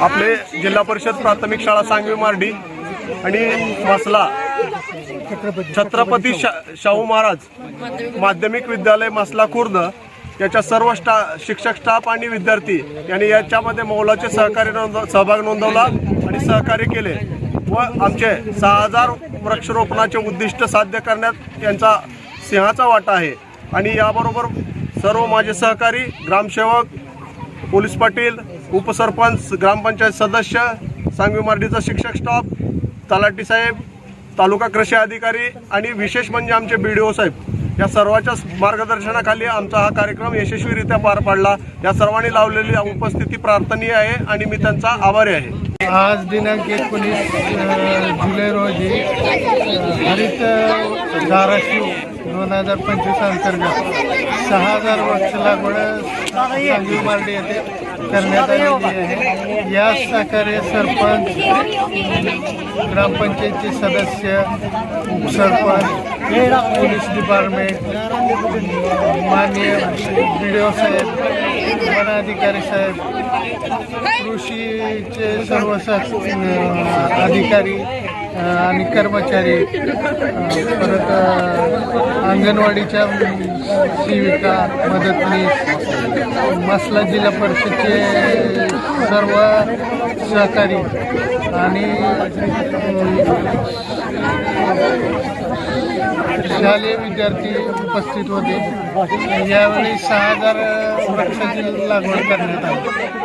आपले जिल्हा परिषद प्राथमिक शाळा सांगवी मार्डी आणि मसला. छत्रपती शा शाहू महाराज माध्यमिक विद्यालय मसला खुर्द याच्या सर्व स्टा शिक्षक स्टाफ आणि विद्यार्थी यांनी याच्यामध्ये मौलाचे सहकार्य नोंद सहभाग नोंदवला आणि सहकार्य केले व आमचे सहा हजार वृक्षरोपणाचे उद्दिष्ट साध्य करण्यात त्यांचा सिंहाचा वाटा आहे. आणि याबरोबर सर्व माझे सहकारी ग्रामसेवक पोलीस पाटील उपसरपंच ग्रामपंचायत सदस्य सांगवी मार्डीचा शिक्षक स्टाफ तलाटी साहेब तालुका कृषी अधिकारी आणि विशेष म्हणजे आमचे बी डी ओ साहेब. या सर्वांच्या मार्गदर्शनाखाली आमचा हा कार्यक्रम यशस्वीरित्या पार पाडला. या सर्वांनी लावलेली उपस्थिती प्रार्थनीय आहे आणि मी त्यांचा आभारी आहे. आज दिनांक एकोणीस जुलै रोजी हरित धाराशिव दोन हजार पंचवीस अंतर्गत सहा हजार वृक्ष लागवड सांगली मार्डी येथे करण्यात आलेली आहे. या प्रकारे सरपंच ग्रामपंचायतचे सदस्य उपसरपंच पोलीस डिपार्टमेंट माननीय बी डी ओ साहेब वन अधिकारी साहेब कृषीचे सर्व सह- अधिकारी आणि कर्मचारी परत अंगणवाडीच्या सेविका मदतनीस मसला जिल्हा परिषदचे सर्व सहकारी आणि शालेय विद्यार्थी उपस्थित होते. यावेळी सहा हजार वृक्षाची लागवड करण्यात आली.